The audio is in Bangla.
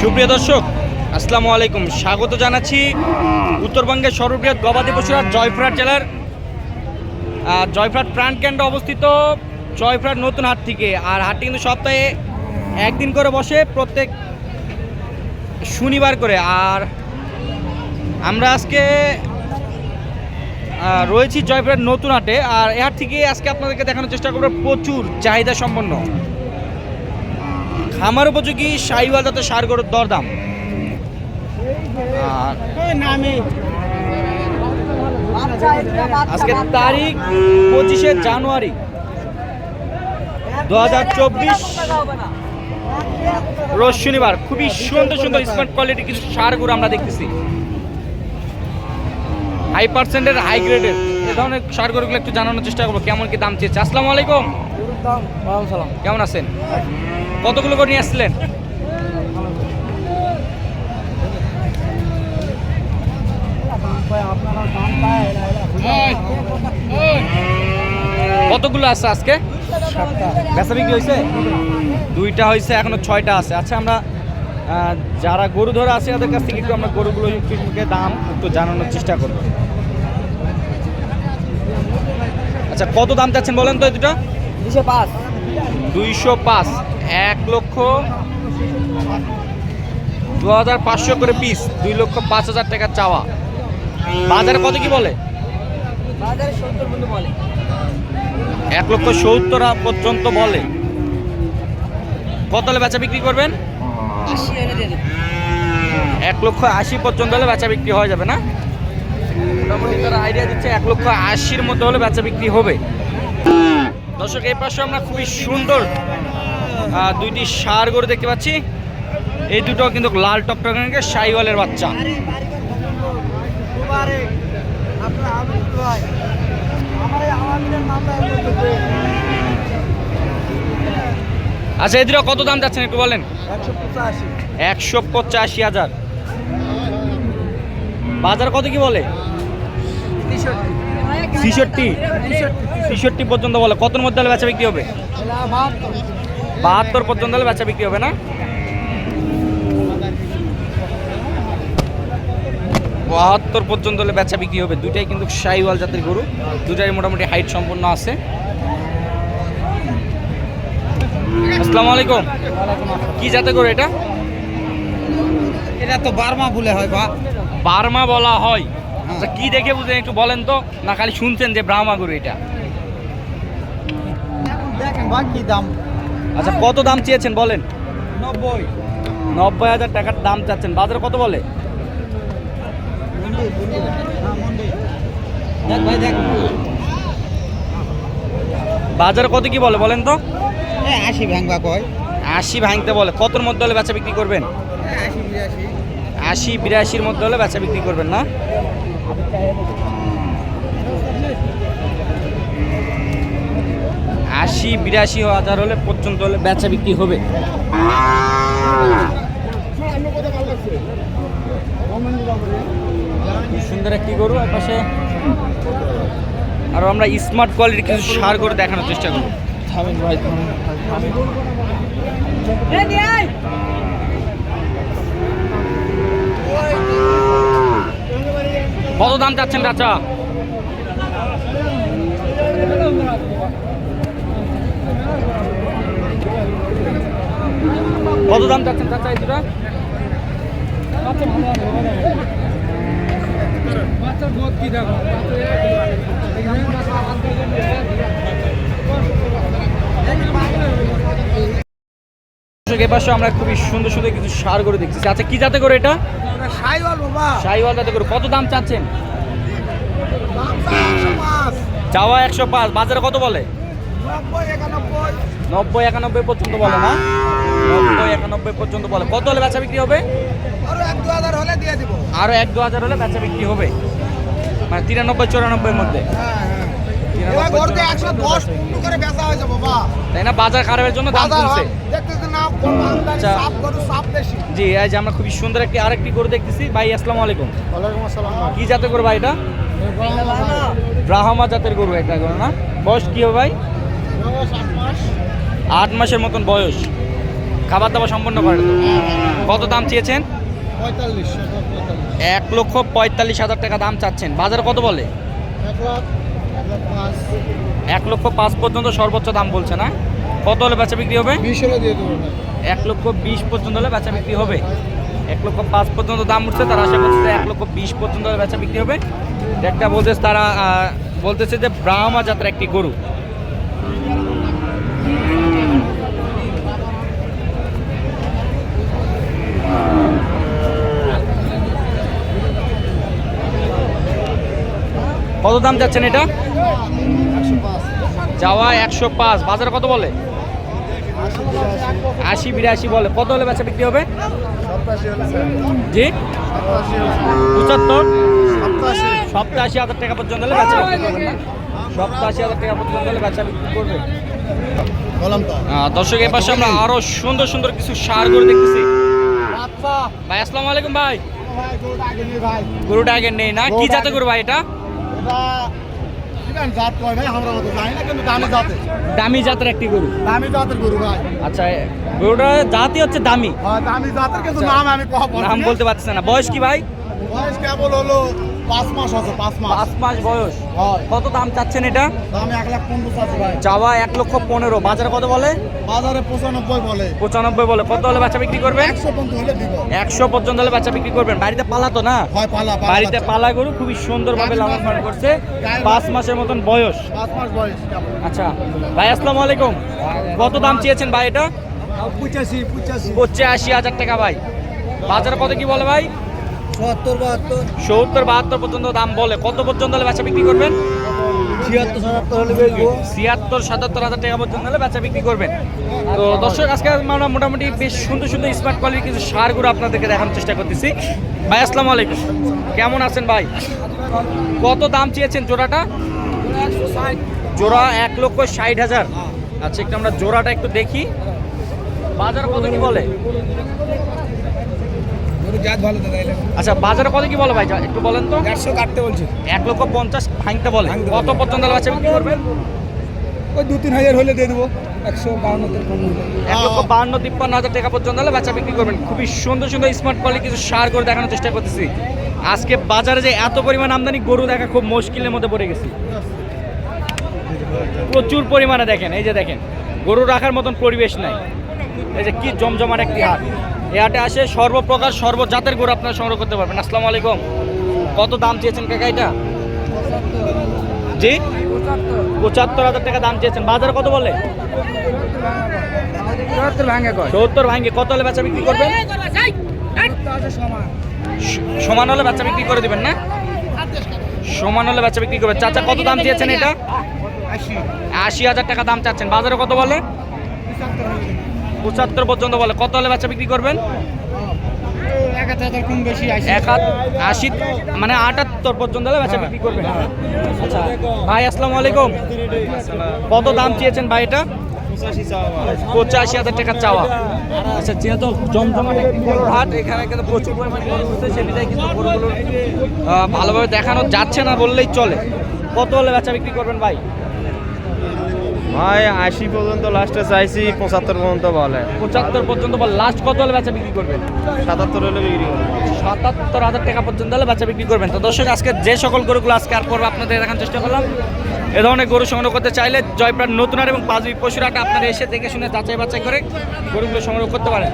সুপ্রিয় দর্শক আসসালামু আলাইকুম। স্বাগত জানাচ্ছি উত্তরবঙ্গের সর্ববৃহৎ গবাদি পশুর জয়ফ্রাট জেলার আহ, জয়পুরহাট প্রাণ কেন্দ্র অবস্থিত জয়ফ্রাট নতুন হাট থেকে। আর হাটটি কিন্তু সপ্তাহে একদিন করে বসে প্রত্যেক শনিবার করে। আর আমরা আজকে রয়েছি জয়পুরহাট নতুন হাটে। আর এ হাট থেকে আজকে আপনাদেরকে দেখানোর চেষ্টা করব প্রচুর চাহিদা সম্পন্ন। খামার উপযোগী সাইওয়াল জাতের সার গরুর দরদাম। আর আজকে তারিখ পঁচিশে জানুয়ারি দু হাজার চব্বিশ রোজ শনিবার। খুবই সুন্দর সুন্দর স্মার্ট কোয়ালিটি কিছু সার গরু আমরা দেখতেছি। হাই পার্সেন্টের হাই গ্রেডের এ ধরনের সার গরুগুলো একটু জানানোর চেষ্টা করব কেমন কি দাম চেয়েছে? আসসালামু আলাইকুম। কেমন আছেন? কতগুলো করে নিয়ে আসছিলেন? কতগুলো আছে আজকে? বেচা বিক্রি হয়েছে? দুইটা হয়েছে এখনও ছয়টা আছে। আচ্ছা আমরা যারা গরু ধরে আছে ওদের কাছ থেকে একটু আমরা গরুগুলো দাম একটু জানানোর চেষ্টা করব। আচ্ছা কত দাম চাচ্ছেন বলেন তো এই দুটো? দুশো পাঁচ। দুইশো পাঁচ। এক লক্ষ দু হাজার পাঁচশো করে পিস দুই লক্ষ পাঁচ হাজার টাকা চাওয়া। বাজারে কত কি বলে? এক লক্ষ সত্তর পর্যন্ত বলে। কত হলে বেচা বিক্রি করবেন? এক লক্ষ আশি পর্যন্ত হলে বেচা বিক্রি হয়ে যাবে না? মোটামুটি তারা আইডিয়া দিচ্ছে এক লক্ষ আশির মধ্যে হলে বেচা বিক্রি হবে। দর্শক এই পাশে আমরা খুবই সুন্দর দুইটি সার গরু দেখতে পাচ্ছি। এই দুটো কিন্তু লাল টকটকে সাইওয়ালের বাচ্চা। আচ্ছা এই দুটো কত দাম যাচ্ছেন একটু বলেন? একশো পঁচাশি হাজার। বাজার কত কি বলে? ছিষট্টি। ছিষট্টি পর্যন্ত বলে। কতর মধ্যে বেচা বিক্রি হবে? বাহাত্তর পর্যন্ত হলে বেচা বিক্রি হবে না? বাহাত্তর পর্যন্ত হলে বেচা বিক্রি হবে। দুটাই কিন্তু সাইওয়াল জাতের গরু। দুটাই মোটামুটি হাইট সম্পন্ন আছে। আসসালামু আলাইকুম। কি জাতের গরু এটা? এটা তো বার্মা বলে হয় বা। বার্মা বলা হয়। আচ্ছা কি দেখে বুঝলেন একটু বলেন তো? না খালি শুনছেন যে ব্রাহ্মা গরু এটা। দেখেন বা কি দাম। আচ্ছা কত দাম চেয়েছেন বলেন? নব্বই। নব্বই হাজার টাকার দাম চাচ্ছেন। বাজারে কত বলে? হ্যাঁ বাজারে কত কি বলে বলেন তো? আশি ভাঙবা কয়। আশি ভাঙতে বলে। কতর মধ্যে হলে বেচা বিক্রি করবেন? আশি আশি বিরাশির মধ্যে হলে বেচা বিক্রি করবেন না? আশি বিরাশি হাজার হলে পর্যন্ত হলে বেচা বিক্রি হবে। সুন্দর একটি গরু আর পাশে আর আমরা স্মার্ট কোয়ালিটির কিছু সার করে দেখানোর চেষ্টা করব। থামেন ভাই কত দাম চাচ্ছেন চাচা? কত দাম চাচ্ছেন চাচা এই দুটা? দর্শক, এ পাশে আমরা খুবই সুন্দর সুন্দর কিছু সার করে দেখতেছি। আচ্ছা কি জাতে করে এটা? সাইওয়াল জাতে করে কত দাম চাচ্ছেন? চাওয়া একশো পাঁচ। বাজারে কত বলে? নব্বই একানব্বই পর্যন্ত বলে না? নব্বই একানব্বই পর্যন্ত বলে। কত হলে বেচা বিক্রি হবে? আরও এক দু হাজার হলে দিয়ে দিব। আরও এক দু হাজার হলে বেচা বিক্রি হবে? মানে তিরানব্বই চুরানব্বইয়ের মধ্যে? হ্যাঁ হ্যাঁ। তাই না? বাজার খারাপের জন্য দাম কমছে। আমদানি আচ্ছা। জি আমরা খুবই সুন্দর একটি আরেকটি গরু দেখতেছি। ভাই আসসালামু আলাইকুম। আসসালাম কি জাতের গরু ভাই এটা? ব্রাহ্মা জাতের গরু এটা গরু না? বয়স কি হবে ভাই? আট মাসের মতন বয়স। খাবার দাবার সম্পন্ন করে তো? কত দাম চেয়েছেন? এক লক্ষ পঁয়তাল্লিশ হাজার টাকা দাম চাচ্ছেন। বাজার কত বলে? এক লক্ষ পাঁচ পর্যন্ত সর্বোচ্চ দাম বলছে না? কত হলে বেচা বিক্রি হবে? এক লক্ষ বিশ পর্যন্ত হলে বেচা বিক্রি হবে। এক লক্ষ পাঁচ পর্যন্ত দাম উঠছে তারা আশা করছে এক লক্ষ বিশ পর্যন্ত হলে বেচা বিক্রি হবে। একটা বলতেছে তারা বলতেছে যে ব্রাহ্মা যাত্রা একটি গরু। কত দাম যাচ্ছেন এটা? যাওয়া একশো পাঁচ বাজারে কত বলে? আশি বিরাশি বলে কত হলে বেচা বিক্রি হবে? জি? পঁচাত্তর? সপ্তাশি সপ্তাশি হাজার টাকা পর্যন্ত হলে বেচা সপ্তাশি হাজার টাকা পর্যন্ত হলে বেচা বিক্রি করবে। দর্শক এর পাশে আমরা আরও সুন্দর সুন্দর কিছু সার করে দেখতেছি। ভাই আসসালামু আলাইকুম ভাই। গরুটা আগে নেই না? কি জাতে গরু ভাই এটা? দামি দামি জাতের একটি গরু। দামি জাতের গরু ভাই। আচ্ছা গরুটা জাতি হচ্ছে দামি। হ্যাঁ দামি জাতের কিন্তু আচ্ছা। নাম আমি নাম বলতে পারছি না। বয়স কি ভাই? বয়স কেবল হলো পাঁচ মাস আছে পাঁচ মাস। পাঁচ মাস বয়স। কত দাম চাচ্ছেন এটা? দাম এক লাখ পনেরো আছে ভাই। চাওয়া এক লক্ষ পনেরো। বাজারে কত বলে? বাজারে পঁচানব্বই বলে। পঁচানব্বই বলে। কত হলে বেচা বিক্রি করবেন? একশো পর্যন্ত হলে দিব একশো পর্যন্ত হলে বাচ্চা বিক্রি করবেন। বাড়িতে পালা তো না? হয় পালা বাড়িতে পালা গরু খুবই সুন্দরভাবে গাভী লালন পালন করছে। পাঁচ মাসের মতন বয়স। পাঁচ মাস বয়স আচ্ছা। ভাই আসসালামু আলাইকুম। কত দাম চেয়েছেন ভাই এটা? পঁচাশি পঁচাশি। পঁচাশি হাজার টাকা ভাই। বাজারে কত কি বলে ভাই? সত্তর বাহাত্তর। সত্তর বাহাত্তর পর্যন্ত দাম বলে। কত পর্যন্ত হলে বেচা বিক্রি করবেন? ছিয়াত্তর সাতাত্তর হলে বেচবো। ছিয়াত্তর সাতাত্তর হাজার টাকা পর্যন্ত হলে বেচা বিক্রি করবেন। তো দর্শক আজকে আমরা মোটামুটি বেশ সুন্দর সুন্দর স্মার্ট কোয়ালিটির কিছু সারগুলো আপনাদেরকে দেখানোর চেষ্টা করতেছি। ভাই আসসালামু আলাইকুম। কেমন আছেন ভাই? কত দাম চেয়েছেন জোড়াটা? জোড়া এক লক্ষ ষাট হাজার। আচ্ছা একটু আমরা জোড়াটা একটু দেখি। বাজার কত কি বলে? আচ্ছা বাজারে কত কি বলে ভাই? একটু বলেন তো। একশো কাটতে বলছে। এক লক্ষ পঞ্চাশ ভাঙতে বলে। কত। পর্যন্ত বাচ্চা বিক্রি করবেন? ওই দু তিন হাজার হলে দিয়ে দেবো। একশো বাউন্ন এক লক্ষ তিপ্পান্ন হাজার টাকা পর্যন্ত হলে বাচ্চা বিক্রি করবেন। খুবই সুন্দর সুন্দর স্মার্ট কোয়ালিটি কিছু সার করে দেখানোর চেষ্টা করতেছি। আজকে বাজারে যে এত পরিমাণ আমদানি গরু দেখা খুব মুশকিলের মধ্যে পড়ে গেছি। প্রচুর পরিমাণে দেখেন এই যে দেখেন গরু রাখার মতন পরিবেশ নাই। এই যে কি জমজমাট একটি হাট। হাটে আসে সর্বপ্রকার সর্বজাতের গরু আপনারা সংগ্রহ করতে পারবেন। আসসালামু আলাইকুম। কত দাম চেয়েছেন কাকা এটা? জি? পঁচাত্তর হাজার টাকা দাম চেয়েছেন। বাজারে কত বলে? সত্তর ভাঙ্গে কত হলে বেচা বিক্রি করবেন? সমান হলে বাচ্চা বিক্রি করে দিবেন না? সমান হলে বাচ্চা বিক্রি করবেন। চাচা কত দাম চেয়েছেন এটা? আশি হাজার টাকা দাম চাচ্ছেন। বাজারে কত বলে? পঁচাত্তর পর্যন্ত বলে। কত হলে বাচ্চা বিক্রি করবেন? আশি। মানে আটাত্তর পর্যন্ত হলে বাচ্চা বিক্রি করবেন। আচ্ছা ভাই আসসালামু আলাইকুম। কত দাম চেয়েছেন ভাই এটা? পঁচাশি হাজার টাকা চাওয়া। আচ্ছা যেহেতু জমজমাট একটি গরুর হাট? এখানে কিন্তু প্রচুর পরিমাণ গরু কিন্তু গরুগুলোর ভালোভাবে দেখানো যাচ্ছে না বললেই চলে। কত হলে বেচা বিক্রি করবেন ভাই? ভাই আশি পর্যন্ত লাস্টে চাইছি পঁচাত্তর পর্যন্ত বলে। পঁচাত্তর পর্যন্ত বল লাস্ট কত হলে বেচা বিক্রি করবেন? সাতাত্তর হলে বিক্রি করবেন সাতাত্তর হাজার টাকা পর্যন্ত হলে বাচ্চা বিক্রি করবেন। তো দর্শক আজকে যে সকল গরুগুলো আজকে আর করব আপনাদের দেখার চেষ্টা করলাম এ ধরনের গরু সংগ্রহ করতে চাইলে জয়প্রাণ নতুন আর এবং পাঁচবি পশুরাটা আপনারা এসে দেখে শুনে যাচাই বাছাই করে গরুগুলো সংগ্রহ করতে পারেন।